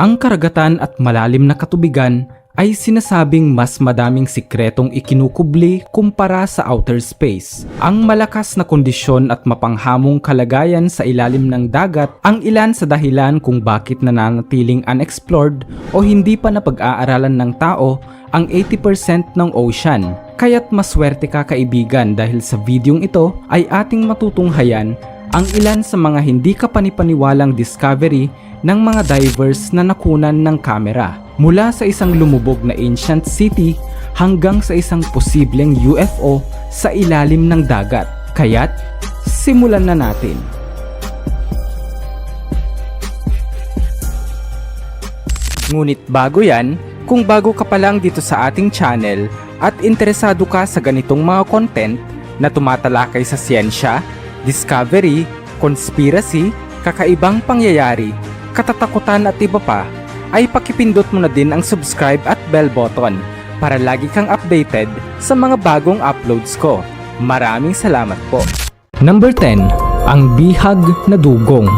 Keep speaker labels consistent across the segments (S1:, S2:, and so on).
S1: Ang karagatan at malalim na katubigan ay sinasabing mas madaming sikretong ikinukubli kumpara sa outer space. Ang malakas na kondisyon at mapanghamong kalagayan sa ilalim ng dagat ang ilan sa dahilan kung bakit nananatiling unexplored o hindi pa napag-aaralan ng tao ang 80% ng ocean. Kaya't maswerte ka kaibigan dahil sa videong ito ay ating matutunghayan ang ilan sa mga hindi kapanipaniwalang discovery ng mga divers na nakunan ng kamera mula sa isang lumubog na ancient city hanggang sa isang posibleng UFO sa ilalim ng dagat. Kaya't, simulan na natin. Ngunit bago yan, kung bago ka pa lang dito sa ating channel at interesado ka sa ganitong mga content na tumatalakay sa siyensya, discovery, conspiracy, kakaibang pangyayari, katatakutan at iba pa, ay pakipindot mo na din ang subscribe at bell button para lagi kang updated sa mga bagong uploads ko. Maraming salamat po. Number 10. Ang bihag na dugong.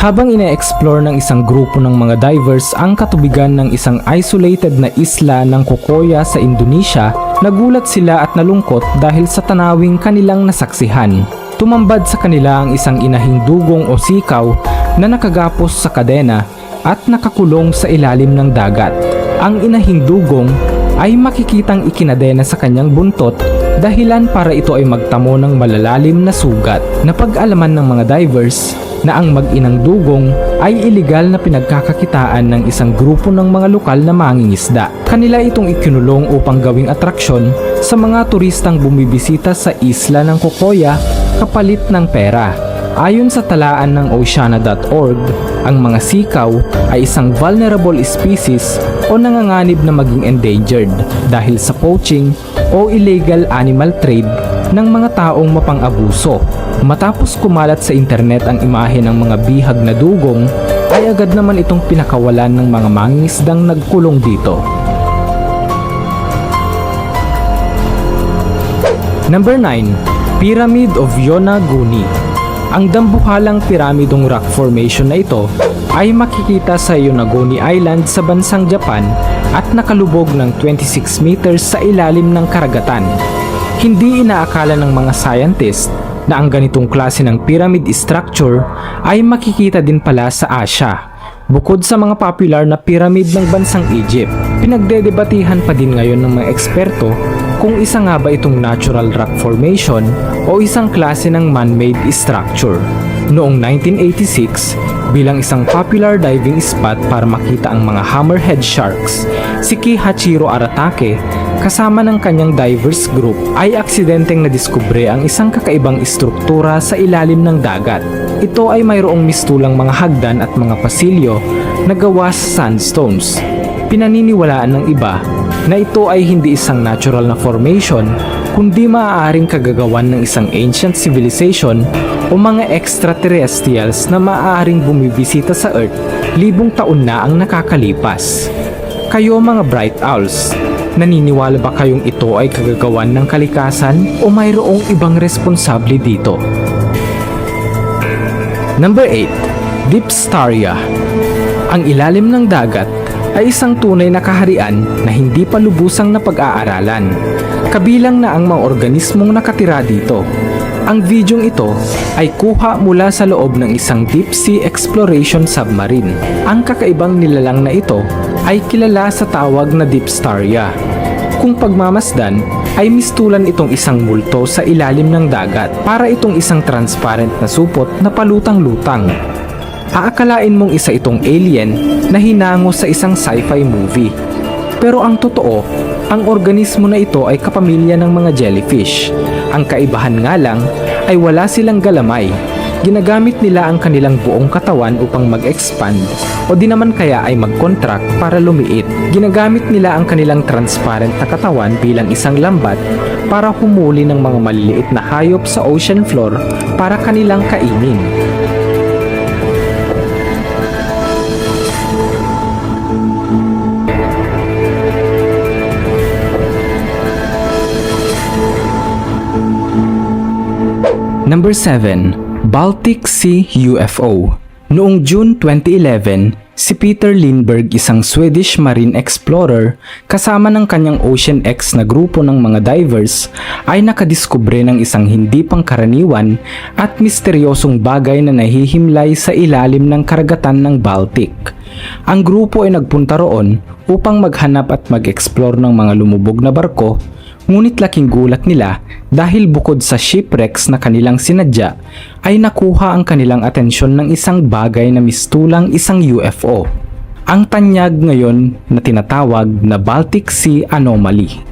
S1: Habang ine-explore ng isang grupo ng mga divers ang katubigan ng isang isolated na isla ng Kokoya sa Indonesia, nagulat sila at nalungkot dahil sa tanawing kanilang nasaksihan. Tumambad sa kanila ang isang inahing dugong o sikaw na nakagapos sa kadena at nakakulong sa ilalim ng dagat. Ang inahing dugong ay makikitang ikinadena sa kanyang buntot dahilan para ito ay magtamo ng malalalim na sugat. Napag-alaman ng mga divers na ang mag-inang dugong ay ilegal na pinagkakakitaan ng isang grupo ng mga lokal na mangingisda. Kanila itong ikinulong upang gawing atraksyon sa mga turistang bumibisita sa isla ng Kokoya kapalit ng pera. Ayon sa talaan ng oceana.org, ang mga sikaw ay isang vulnerable species o nanganganib na maging endangered dahil sa poaching o illegal animal trade ng mga taong mapang-abuso. Matapos kumalat sa internet ang imahe ng mga bihag na dugong, ay agad naman itong pinakawalan ng mga mangingisdang nagkulong dito. Number 9. Pyramid of Yonaguni Ang dambuhalang piramidong rock formation na ito ay makikita sa Yonaguni Island sa bansang Japan at nakalubog ng 26 meters sa ilalim ng karagatan. Hindi inaakala ng mga scientist na ang ganitong klase ng pyramid structure ay makikita din pala sa Asia. Bukod sa mga popular na pyramid ng bansang Egypt, pinagdedebatihan pa din ngayon ng mga eksperto kung isa nga ba itong natural rock formation o isang klase ng man-made structure. Noong 1986, bilang isang popular diving spot para makita ang mga hammerhead sharks, si Kihachiro Aratake kasama ng kanyang divers group ay aksidenteng nadiskubre ang isang kakaibang istruktura sa ilalim ng dagat. Ito ay mayroong mistulang mga hagdan at mga pasilyo na gawa sa sandstones. Pinaniniwalaan ng iba na ito ay hindi isang natural na formation kundi maaaring kagagawan ng isang ancient civilization o mga extraterrestrials na maaaring bumibisita sa Earth libong taon na ang nakakalipas. Kayo mga bright owls, naniniwala ba kayong ito ay kagagawan ng kalikasan o mayroong ibang responsable dito? Number 8. Dipstaria Ang ilalim ng dagat ay isang tunay na kaharian na hindi pa lubusang napag-aaralan. Kabilang na ang mga organismong nakatira dito. Ang videong ito ay kuha mula sa loob ng isang deep sea exploration submarine. Ang kakaibang nilalang na ito ay kilala sa tawag na Dipstaria. Kung pagmamasdan, ay mistulan itong isang multo sa ilalim ng dagat para itong isang transparent na supot na palutang-lutang. Aakalain mong isa itong alien na hinango sa isang sci-fi movie. Pero ang totoo, ang organismo na ito ay kapamilya ng mga jellyfish. Ang kaibahan nga lang ay wala silang galamay. Ginagamit nila ang kanilang buong katawan upang mag-expand o di naman kaya ay mag-contract para lumiit. Ginagamit nila ang kanilang transparent na katawan bilang isang lambat para humuli ng mga maliliit na hayop sa ocean floor para kanilang kainin. Number 7. Baltic Sea UFO Noong June 2011, Si Peter Lindbergh isang Swedish marine explorer kasama ng kanyang Ocean X na grupo ng mga divers ay nakadiskubre ng isang hindi pangkaraniwan at misteryosong bagay na nahihimlay sa ilalim ng karagatan ng Baltic. Ang grupo ay nagpunta roon upang maghanap at mag-explore ng mga lumubog na barko Ngunit laking gulat nila dahil bukod sa shipwrecks na kanilang sinadya ay nakuha ang kanilang atensyon ng isang bagay na mistulang isang UFO. Ang tanyag ngayon na tinatawag na Baltic Sea Anomaly.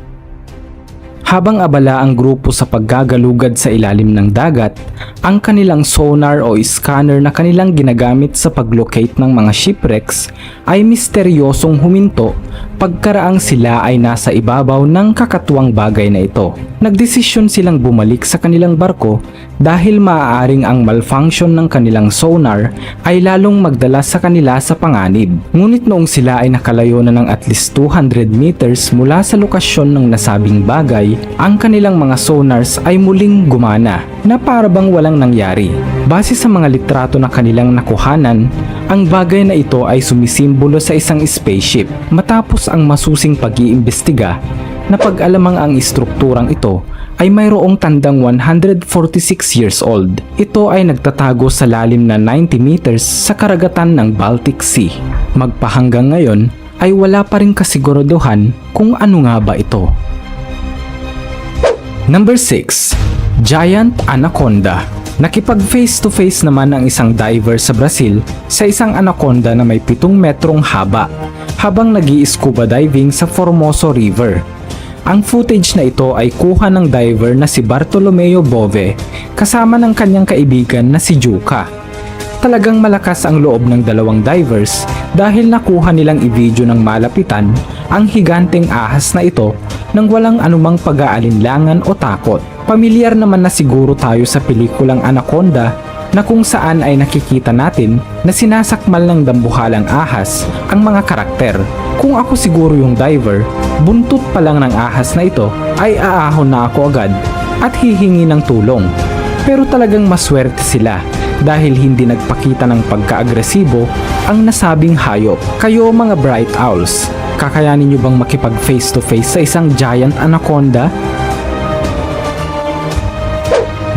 S1: Habang abala ang grupo sa paggagalugad sa ilalim ng dagat, ang kanilang sonar o scanner na kanilang ginagamit sa paglocate ng mga shipwrecks ay misteryosong huminto pagkaraang sila ay nasa ibabaw ng kakatuwang bagay na ito. Nagdesisyon silang bumalik sa kanilang barko dahil maaaring ang malfunction ng kanilang sonar ay lalong magdala sa kanila sa panganib. Ngunit noong sila ay nakalayo na ng at least 200 meters mula sa lokasyon ng nasabing bagay, ang kanilang mga sonars ay muling gumana na parabang walang nangyari. Base sa mga litrato na kanilang nakuhanan, ang bagay na ito ay sumisimbolo sa isang spaceship. Matapos ang masusing pag-iimbestiga, napag-alamang ang istrukturang ito ay mayroong tandang 146 years old. Ito ay nagtatago sa lalim na 90 meters sa karagatan ng Baltic Sea. Magpahanggang ngayon ay wala pa rin kasiguraduhan kung ano nga ba ito. Number 6. Giant Anaconda Nakipag face to face naman ang isang diver sa Brazil sa isang anaconda na may 7 metrong haba habang nag scuba diving sa Formoso River. Ang footage na ito ay kuha ng diver na si Bartolomeo Bove kasama ng kanyang kaibigan na si Juka. Talagang malakas ang loob ng dalawang divers dahil nakuha nilang i-video ng malapitan ang higanteng ahas na ito nang walang anumang pag-aalinlangan o takot. Pamilyar naman na siguro tayo sa pelikulang Anaconda na kung saan ay nakikita natin na sinasakmal ng dambuhalang ahas ang mga karakter. Kung ako siguro yung diver, buntot pa lang ng ahas na ito ay aahon na ako agad at hihingi ng tulong. Pero talagang maswerte sila dahil hindi nagpakita ng pagka-agresibo ang nasabing hayop. Kayo mga bright owls, kakayanin nyo bang makipag face to face sa isang giant anaconda?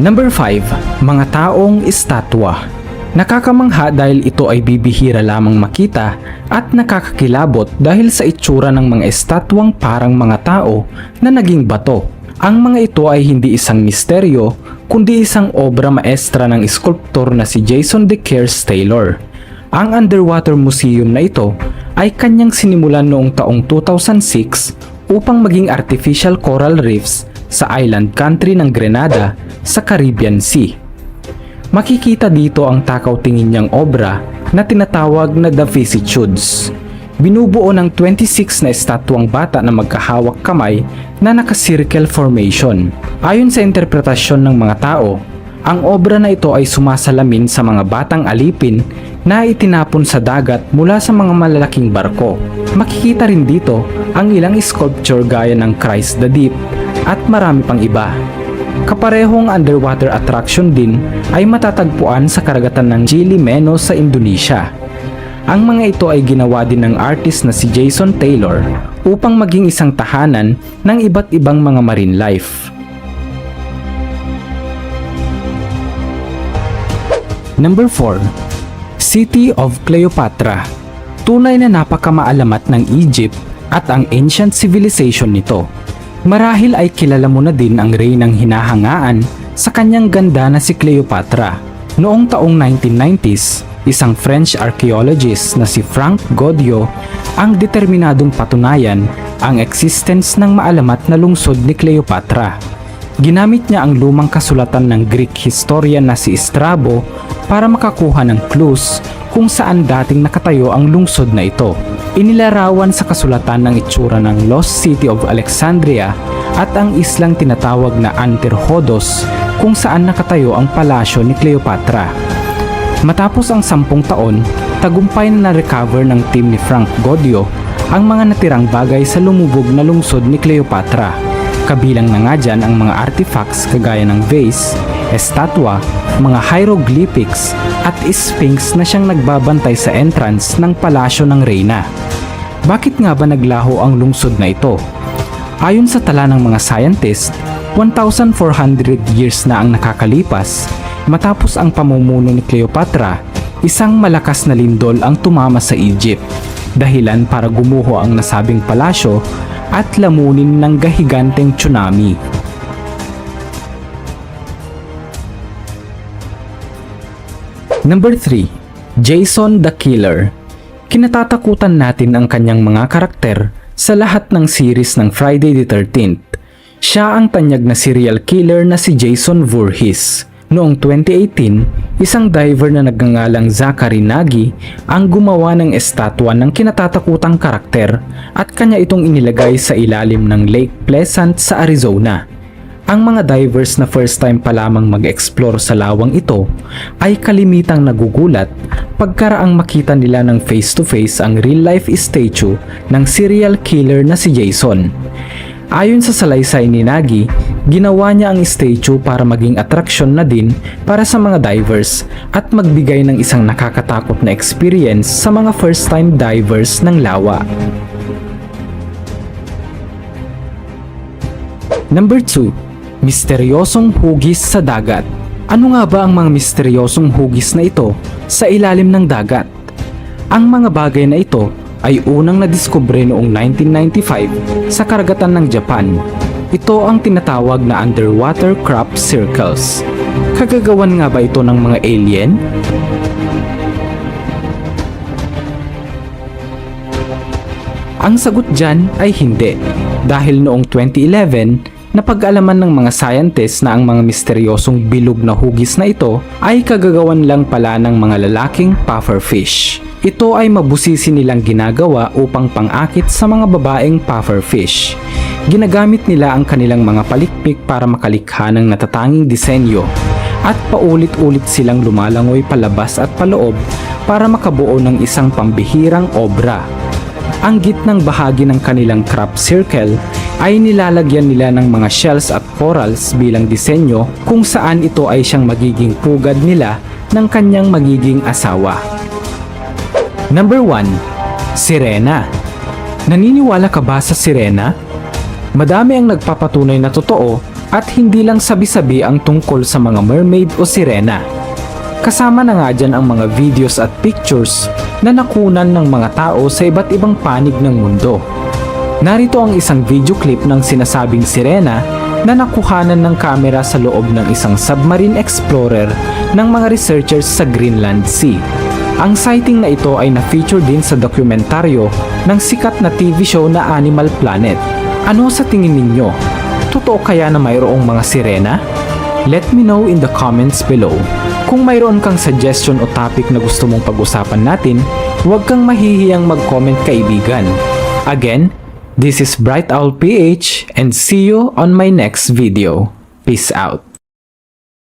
S1: Number 5. Mga taong estatwa Nakakamangha dahil ito ay bibihira lamang makita at nakakakilabot dahil sa itsura ng mga estatwang parang mga tao na naging bato. Ang mga ito ay hindi isang misteryo kundi isang obra maestra ng sculptor na si Jason De Kers Taylor. Ang underwater museum na ito ay kanyang sinimulan noong taong 2006 upang maging artificial coral reefs sa island country ng Grenada sa Caribbean Sea. Makikita dito ang takaw tingin niyang obra na tinatawag na The Vicissitudes. Binubuo ng 26 na estatwang bata na magkahawak kamay na naka-circle formation. Ayon sa interpretasyon ng mga tao, ang obra na ito ay sumasalamin sa mga batang alipin na itinapon sa dagat mula sa mga malalaking barko. Makikita rin dito ang ilang sculpture gaya ng Christ the Deep at marami pang iba. Kaparehong underwater attraction din ay matatagpuan sa karagatan ng Gili Meno sa Indonesia. Ang mga ito ay ginawa din ng artist na si Jason Taylor upang maging isang tahanan ng iba't ibang mga marine life. Number 4. City of Cleopatra Tunay na napakamaalamat ng Egypt at ang ancient civilization nito. Marahil ay kilala mo na din ang reynang hinahangaan sa kanyang ganda na si Cleopatra. Noong taong 1990s, isang French archaeologist na si Frank Godio ang determinadong patunayan ang existence ng maalamat na lungsod ni Cleopatra. Ginamit niya ang lumang kasulatan ng Greek historian na si Strabo para makakuha ng clues kung saan dating nakatayo ang lungsod na ito. Inilarawan sa kasulatan ng itsura ng Lost City of Alexandria at ang islang tinatawag na Antirhodos kung saan nakatayo ang palasyo ni Cleopatra. Matapos ang sampung taon, tagumpay na na-recover ng team ni Frank Godio ang mga natirang bagay sa lumubog na lungsod ni Cleopatra. Kabilang na nga dyan ang mga artifacts kagaya ng vase, estatwa, mga hieroglyphics at sphinx na siyang nagbabantay sa entrance ng palasyo ng reyna. Bakit nga ba naglaho ang lungsod na ito? Ayon sa tala ng mga scientist, 1,400 years na ang nakakalipas matapos ang pamumuno ni Cleopatra, isang malakas na lindol ang tumama sa Egypt. Dahilan para gumuho ang nasabing palasyo at lamunin ng gahiganteng tsunami. Number 3. Jason the Killer Kinatatakutan natin ang kanyang mga karakter sa lahat ng series ng Friday the 13th. Siya ang tanyag na serial killer na si Jason Voorhees. Noong 2018, isang diver na nagngangalang Zachary Nagy ang gumawa ng estatwa ng kinatatakutang karakter at kanya itong inilagay sa ilalim ng Lake Pleasant sa Arizona. Ang mga divers na first time pa lamang mag-explore sa lawang ito ay kalimitang nagugulat pagkaraang makita nila ng face to face ang real life statue ng serial killer na si Jason. Ayon sa salaysay ni Nagi, ginawa niya ang statue para maging atraksyon na din para sa mga divers at magbigay ng isang nakakatakot na experience sa mga first time divers ng lawa. Number 2. Misteryosong hugis sa dagat. Ano nga ba ang mga misteryosong hugis na ito sa ilalim ng dagat? Ang mga bagay na ito ay unang nadiskubre noong 1995 sa karagatan ng Japan. Ito ang tinatawag na underwater crop circles. Kagagawan nga ba ito ng mga alien? Ang sagot dyan ay hindi dahil noong 2011 napag-alaman ng mga scientists na ang mga misteryosong bilog na hugis na ito ay kagagawan lang pala ng mga lalaking pufferfish. Ito ay mabusisi nilang ginagawa upang pangakit sa mga babaeng pufferfish. Ginagamit nila ang kanilang mga palikpik para makalikha ng natatanging disenyo at paulit-ulit silang lumalangoy palabas at paloob para makabuo ng isang pambihirang obra. Ang gitnang bahagi ng kanilang crop circle ay nilalagyan nila ng mga shells at corals bilang disenyo kung saan ito ay siyang magiging pugad nila ng kanyang magiging asawa. Number 1. Sirena Naniniwala ka ba sa sirena? Madami ang nagpapatunay na totoo at hindi lang sabi-sabi ang tungkol sa mga mermaid o sirena. Kasama na nga dyan ang mga videos at pictures na nakunan ng mga tao sa iba't ibang panig ng mundo. Narito ang isang video clip ng sinasabing sirena na nakuhanan ng kamera sa loob ng isang submarine explorer ng mga researchers sa Greenland Sea. Ang sighting na ito ay na-feature din sa dokumentaryo ng sikat na TV show na Animal Planet. Ano sa tingin ninyo? Totoo kaya na mayroong mga sirena? Let me know in the comments below. Kung mayroon kang suggestion o topic na gusto mong pag-usapan natin, huwag kang mahihiyang mag-comment kaibigan. Again, this is Bright Owl PH and see you on my next video. Peace out.